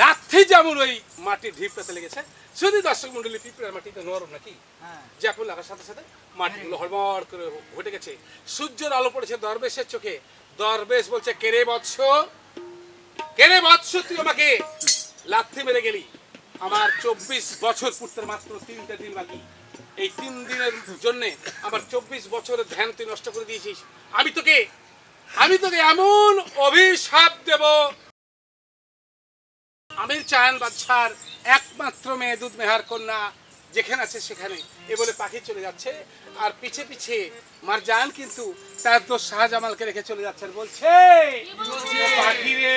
লাথি যেমন ওই মাটির ঢিপটাতে লেগেছে শুধু দর্শক মন্ডলী পিঁপড়ার মাটিতে নরম নাকি হ্যাঁ। জ্যাকুল লাগার সাথে সাথে মাটিগুলো হড়মড় করে ঘটে গেছে। সূর্যের আলো পড়েছে দরবেশের চোখে। দরবেশ বলছে কেরে বৎস? কেরে বৎস তুই আমাকে? লাথি মেরে গেলি। আমার চব্বিশ বছর পূর্তের মাত্র তিনটা দিন বাকি। এই তিন দিনের জন্যে আমার চব্বিশ বছরের ধ্যান তুই নষ্ট করে দিয়েছিস। আমি তোকে আমি তোকে এমন অভিশাপ দেব আমির চায়ন বাদশার একমাত্র মেয়ে দুধ মেহার কন্যা যেখানে আছে সেখানে। এ বলে পাখি চলে যাচ্ছে। আর পিছে পিছে মারজান কিন্তু তার দোষ শাহজামালকে রেখে চলে যাচ্ছে আর বলছে, পাখি রে।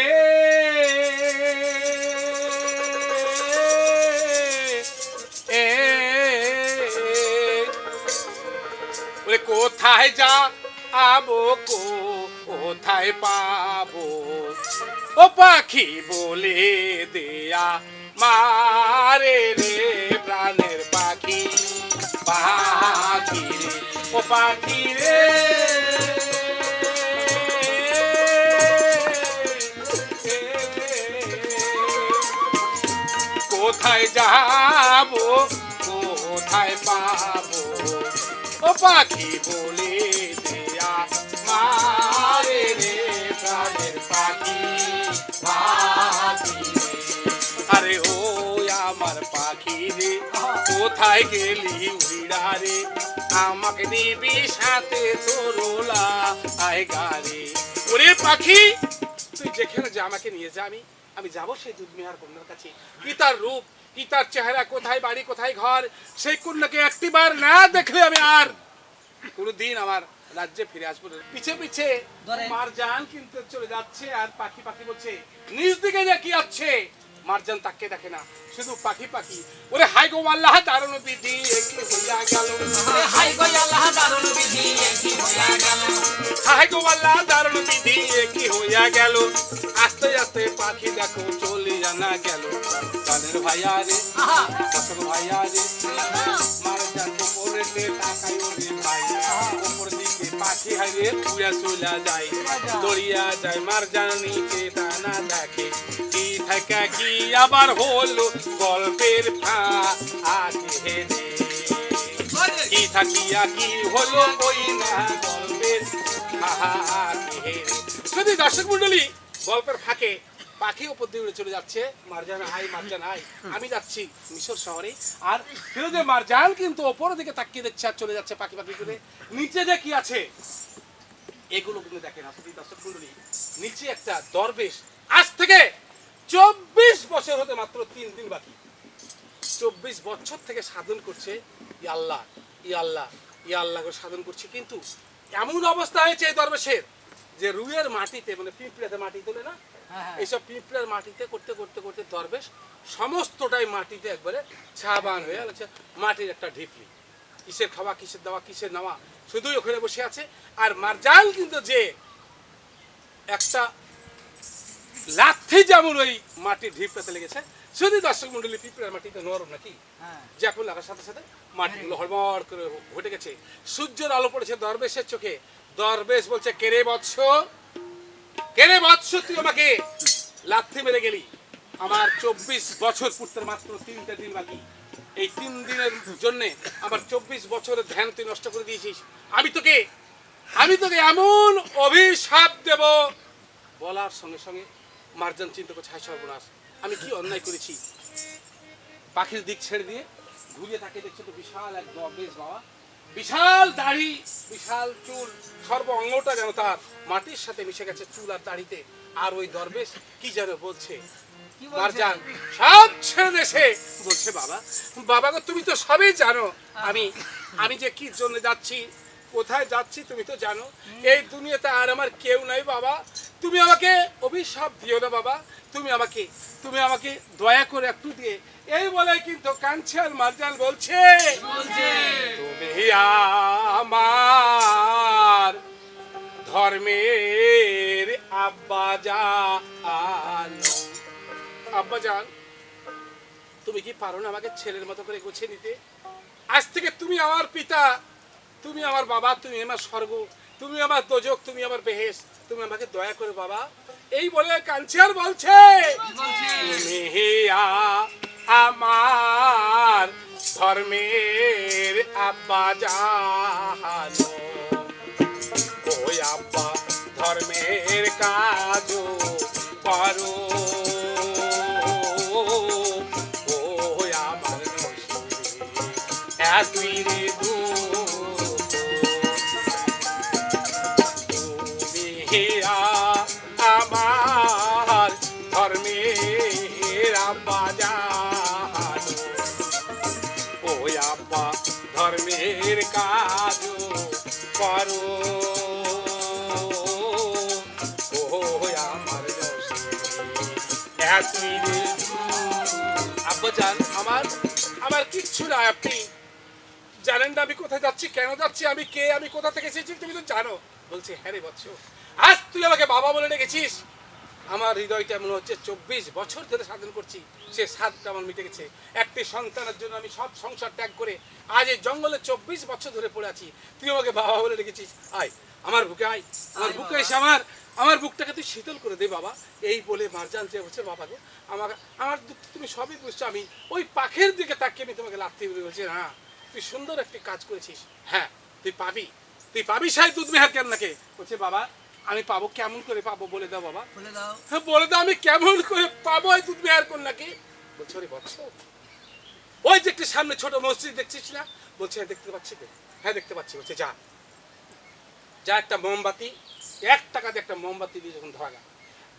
কোথায় যা, আবো কো কোথায় পাবো? ও পাখি বলে দেয়া মারে রে প্রাণের পাখি। পাখি রে ও পাখি রে কোথায় যাব? কোথায় পাবো? ও পাখি বলে কোথায় গেলি উড়া রে? আমাকে নিবি সাথে তোরলা আয় গারে ওরে পাখি তুই যেখানে যে আমাকে নিয়ে যা আমি। আমি যাব সেই দুধ মেহার কন্যার কাছে। কি তার রূপ? কি তার চেহারা? কোথায় বাড়ি? কোথায় ঘর? সেই কন্যাকে একটিবার না দেখলে আমি আর কোনোদিন আমার রাজ্যে ফিরে আসব না। পিছে পিছে মার জান কিন্তু চলে যাচ্ছে আর পাখি পাখি বলছে নিজ দিকে যে কি আছে? মারজান তাকে দেখে না। শুধু পাখি পাখি। ওরে হাই গো আল্লাহ দারুণ বিধি একই হইয়া গেল। হাই গো আল্লাহ দারুণ বিধি একই হইয়া গেল। হাই গো আল্লাহ দারুণ বিধি একই হইয়া গেল। আস্তে আস্তে পাখি দেখো চলে জানা গেল। কানের ভাইয়া রে কসম ভাইয়া রে মারজান উপরে তাকাই ওরে ভাই। উপর দিকে পাখি হাইরে পুয়া চলে যায়। দড়িয়া যায় মারজান নিচে দানা দেখে। কি থাকা কি আবার হলো গল্পের কি থাকিয়া কি হলো ওই না গল্পের ফাঁকে? হেরে যদি দর্শক মন্ডলী গল্পের ফাঁকে পাখি উপর দিয়ে উড়ে চলে যাচ্ছে মারজান হাই মারজান হাই আমি যাচ্ছি মিশর শহরে। আর ফিরোজে মারজান কিন্তু ওপরের দিকে তাকিয়ে দেখছে আর চলে যাচ্ছে পাখি পাখি করে। নিচে যে কি আছে এগুলো কিন্তু দেখেন আসলে দর্শক মন্ডলী নিচে একটা দরবেশ আজ থেকে চব্বিশ বছর হতে মাত্র তিন দিন বাকি। চব্বিশ বছর থেকে সাধন করছে ই আল্লাহ ই আল্লাহ ই আল্লাহ করে সাধন করছে। কিন্তু এমন অবস্থা হয়েছে এই দরবেশের যে রুইয়ের মাটিতে মানে পিঁপড়াতে মাটি তোলে না হ্যাঁ, হ্যাঁ। এইসব পিঁপড়ার মাটিতে করতে করতে করতে দরবেশ সমস্তটাই মাটিতে একবারে ছাবান হয়ে গেছে মাটির একটা ঢিপলি। কিসের খাওয়া কিসের দেওয়া কিসের নেওয়া? শুধুই ওখানে বসে আছে। আর মারজাল কিন্তু যে একটা লাথি যেমন ওই মাটির ঢিপটাতে লেগেছে শুধু দর্শক মন্ডলী পিঁপড়ার মাটিতে নরম নাকি? হ্যাঁ। জ্যাকুল লাগার সাথে সাথে মাটিগুলো হড়মড় করে ঘটে গেছে। সূর্যের আলো পড়েছে দরবেশের চোখে। দরবেশ বলছে কেরে বৎস? কেরে বৎস তুই আমাকে? লাথি মেরে গেলি। আমার চব্বিশ বছর পূর্তের মাত্র তিনটা দিন বাকি। এই তিন দিনের জন্যে আমার চব্বিশ বছরের ধ্যান তুই নষ্ট করে দিয়েছিস। আমি তোকে আমি তোকে এমন অভিশাপ দেব বলার সঙ্গে সঙ্গে মার্জান চিন্তা করছে হায় সর্বনাশ আমি কি অন্যায় করেছি? পাখির দিক ছেড়ে দিয়ে ঘুরিয়ে তাকে দেখছে তো বিশাল এক দরবেশ বাবা। বিশাল দাড়ি বিশাল চুল সর্ব অঙ্গটা যেন তার মাটির সাথে মিশে গেছে চুল আর দাড়িতে। আর ওই দরবেশ কি যেন বলছে? বলছে? মারজান সব ছেড়ে দেশে বলছে বাবা। বাবা গো তুমি তো সবই জানো। আমি আমি যে কি জন্য যাচ্ছি কোথায় যাচ্ছি তুমি তো জানো। এই দুনিয়াতে আর আমার কেউ নাই বাবা। তুমি আমাকে অভিশাপ দিও না বাবা। তুমি আমাকে তুমি আমাকে দয়া করে একটু দিয়ে। এই বলে কিন্তু কাঞ্চে আর মারজান বলছে বলছে। তুমি আমার ধর্মের আব্বা জান আব্বা জান তুমি কি পারো না আমাকে ছেলের মতো করে গুছিয়ে নিতে? আজ থেকে তুমি আমার পিতা তুমি আমার বাবা তুমি আমার স্বর্গ। তুমি আমার দোজক, তুমি আমার বেহেস তুমি আমাকে দয়া করে বাবা। এই বলে কাঞ্চি আর বলছে আমার ধর্মের আব্বা জাহানো। ওই আব্বা ধর্মের কাজ করো। ওই আমার এতই রে এতই রে আব্বা জান, আমার আমার কিচ্ছু না আপনি। জানেন না আমি কোথায় যাচ্ছি, কেন যাচ্ছি, আমি কে, আমি কোথা থেকে এসেছি, তুমি তো জানো। বলছে হ্যাঁ রে বৎস, আজ তুই আমাকে বাবা বলে ডেকেছিস। আমার হৃদয়টা মনে হচ্ছে চব্বিশ বছর ধরে সাধন করছি, সে স্বাদটা আমার মিটে গেছে। একটি সন্তানের জন্য আমি সব সংসার ত্যাগ করে আজ এই জঙ্গলে চব্বিশ বছর ধরে পড়ে আছি। তুই আমাকে বাবা বলে ডেকেছিস, আয়। আমার বুকে আয় আমার বুকে এসে আমার আমার বুকটাকে তুই শীতল করে দে বাবা। এই বলে মারজান যে বলছে বাবা গো আমার আমার দুঃখ তুমি সবই বুঝছ। আমি ওই পাখের দিকে তাকিয়ে আমি তোমাকে লাথি বলে বলছি না তুই সুন্দর একটি কাজ করেছিস। হ্যাঁ তুই পাবি। তুই পাবি সাহেব দুধ মেহার কেন নাকি বলছে বাবা আমি পাবো কেমন করে পাবো বলে দাও বাবা। বলে দাও। হ্যাঁ বলে দাও আমি কেমন করে পাবো এই দুধ মেহার কন্যাকে? বলছে ওরে বৎস। ওই যে একটি সামনে ছোট মসজিদ দেখছিস না? বলছে হ্যাঁ দেখতে পাচ্ছি হ্যাঁ দেখতে পাচ্ছি। বলছে যা। যা একটা মোমবাতি এক টাকা দিয়ে একটা মোমবাতি দিয়ে যখন ধরা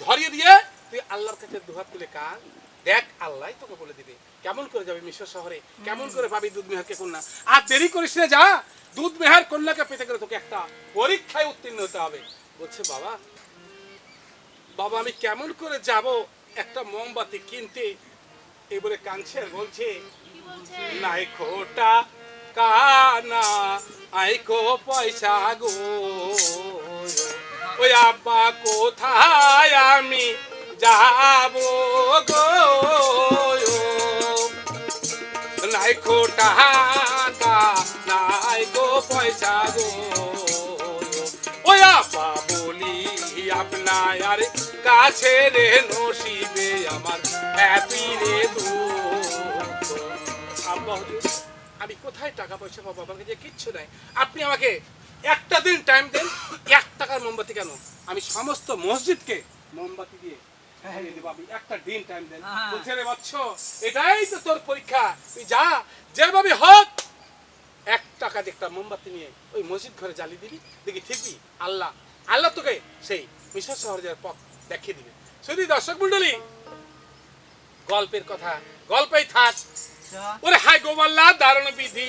ধরিয়ে দিয়ে তুই আল্লাহর কাছে দুহাত তুলে কান দেখ আল্লাহ তোকে বলে দিবে কেমন করে যাবে মিশর শহরে কেমন করে পাবি দুধ মেহারকে কন্যা। আর দেরি করিস না যা। দুধ মেহার কন্যাকে পেতে গেলে তোকে একটা পরীক্ষায় উত্তীর্ণ হতে হবে। বলছে বাবা বাবা আমি কেমন করে যাব? একটা মোমবাতি কিনতে। এবারে কাঁদছে আর বলছে নাই খোটা কানা আইকো পয়সা গো। ওই আব্বা কোথায় আমি যাব গো? নাই খোটা নাই গো পয়সা গো। ওই আব্বা বলি, আপনার কাছে রে নসিবে আমার হ্যাপি রে দুঃখ। আব্বা আমি কোথায় টাকা পয়সা পাবো? আমার কাছে কিচ্ছু নাই। আপনি আমাকে একটা দিন টাইম দেন এক টাকার মোমবাতি কেন? আমি সমস্ত মসজিদকে মোমবাতি দিয়ে খাইয়ে দেবো। আপনি একটা দিন টাইম দেন। হ্যাঁ। বলছে রে বৎস এটাই তো তোর পরীক্ষা। তুই যা যেভাবে হোক এক টাকা দিয়ে একটা মোমবাতি নিয়ে ওই মসজিদ ঘরে জ্বালিয়ে দিবি। দেখি ঠিকই আল্লাহ আল্লাহ তোকে সেই মিশর শহর যাওয়ার পথ দেখিয়ে দিবে। শুধু দর্শক মন্ডলী গল্পের কথা গল্পেই থাক। ওরে হাই গোবাল্লা দারুণ বিধি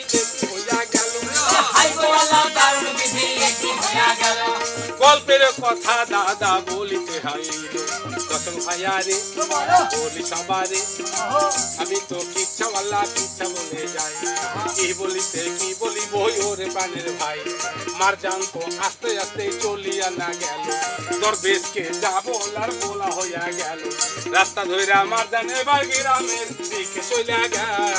হইয়া গেল। হাই গো আল্লাহ দারুণ বিধি একটি হইয়া গেল। গল্পের কথা দাদা বলিতে হাইল কসম ভাইয়া রে বলি সবারে। আমি তো কিচ্ছা আল্লাহ কিচ্ছা বলে যাই। কি বলিতে কি বলি বই ওরে প্রাণের ভাই। মার জান তো আস্তে আস্তে চলিয়া না গেল। দরবেশকে যাব আর বলা হইয়া গেল। রাস্তা ধরে আমার জান এবার গ্রামের দিকে চলিয়া গেল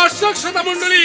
দর্শক শ্রোতা মন্ডলী